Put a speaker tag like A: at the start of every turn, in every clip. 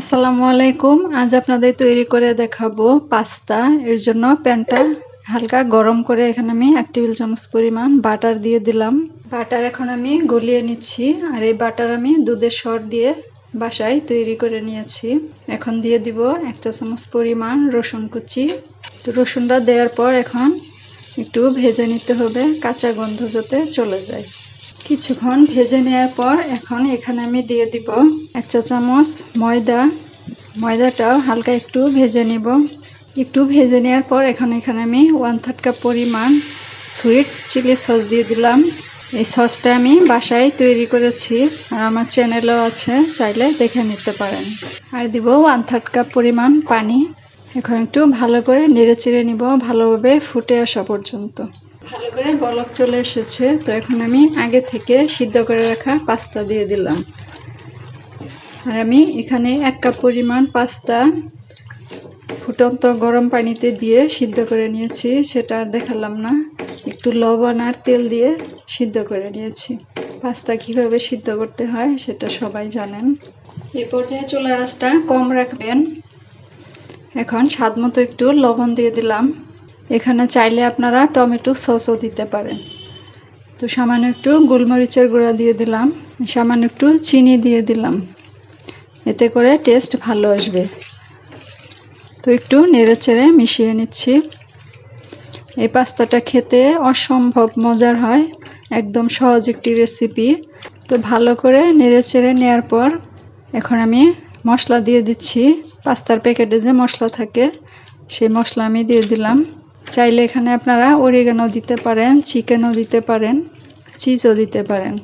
A: আসসালামু আলাইকুম। আজ আপনাদের তৈরি করে দেখাবো পাস্তা। এর জন্য প্যানটা হালকা গরম করে এখানে আমি এক টেবিল চামচ পরিমাণ বাটার দিয়ে দিলাম। বাটার এখন আমি গলিয়ে নিচ্ছি। আর এই বাটার আমি দুধের সর দিয়ে বাসায় তৈরি করে নিয়েছি। এখন দিয়ে দিব এক চা চামচ পরিমাণ রসুন কুচি। তো রসুনটা দেওয়ার পর এখন একটু ভেজে নিতে হবে। কাঁচা গন্ধ যাতে চলে যায়। কিছুক্ষণ ভেজে নেওয়ার পর এখন এখানে আমি দিয়ে দিব এক চা চামচ ময়দা। ময়দাটাও হালকা একটু ভেজে নিব। একটু ভেজে নেওয়ার পর এখন এখানে আমি ওয়ান থার্ড কাপ পরিমাণ সুইট চিলি সস দিয়ে দিলাম। এই সসটা আমি বাসায় তৈরি করেছি আর আমার চ্যানেলও আছে, চাইলে দেখে নিতে পারেন। আর দিব ওয়ান থার্ড কাপ পরিমাণ পানি। এখন একটু ভালো করে নেড়ে চেড়ে নিব, ভালোভাবে ফুটে আসা পর্যন্ত। ভালো করে বলক চলে এসেছে। তো এখন আমি আগে থেকে সিদ্ধ করে রাখা পাস্তা দিয়ে দিলাম। আর আমি এখানে এক কাপ পরিমাণ পাস্তা ফুটন্ত গরম পানিতে দিয়ে সিদ্ধ করে নিয়েছি। সেটা আর দেখালাম না। একটু লবণ আর তেল দিয়ে সিদ্ধ করে নিয়েছি। পাস্তা কীভাবে সিদ্ধ করতে হয় সেটা সবাই জানেন। এই পর্যায়ে চুলা আঁচটা কম রাখবেন। এখন স্বাদ মতো একটু লবণ দিয়ে দিলাম। এখানে চাইলে আপনারা টমেটো সসও দিতে পারেন। তো সামান্য একটু গোলমরিচের গুঁড়া দিয়ে দিলাম, সামান্য একটু চিনি দিয়ে দিলাম। এতে করে টেস্ট ভালো আসবে। তো একটু নেড়ে চেড়ে মিশিয়ে নিচ্ছি। এই পাস্তাটা খেতে অসম্ভব মজার হয়, একদম সহজ একটি রেসিপি। তো ভালো করে নেড়ে চেড়ে নেওয়ার পর এখন আমি মশলা দিয়ে দিচ্ছি। পাস্তার প্যাকেটে যে মশলা থাকে, সেই মশলা আমি দিয়ে দিলাম। চাইলে এখানে আপনারা অরিগানো দিতে পারেন চিকেনও দিতে পারেন চিজও দিতে পারেন।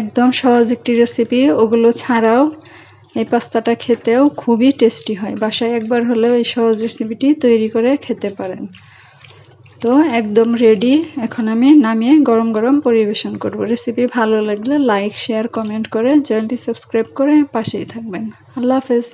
A: একদম সহজ একটি রেসিপি ওগুলো ছাড়াও এই পাস্তাটা খেতেও খুবই টেস্টি হয়। বাসায় একবার হলেও এই সহজ রেসিপিটি তৈরি করে খেতে পারেন। তো একদম রেডি এখন আমি নামিয়ে গরম গরম পরিবেশন করব। রেসিপি ভালো লাগলে লাইক শেয়ার কমেন্ট করে চ্যানেলটি সাবস্ক্রাইব করে পাশেই থাকবেন। আল্লাহ হাফেজ।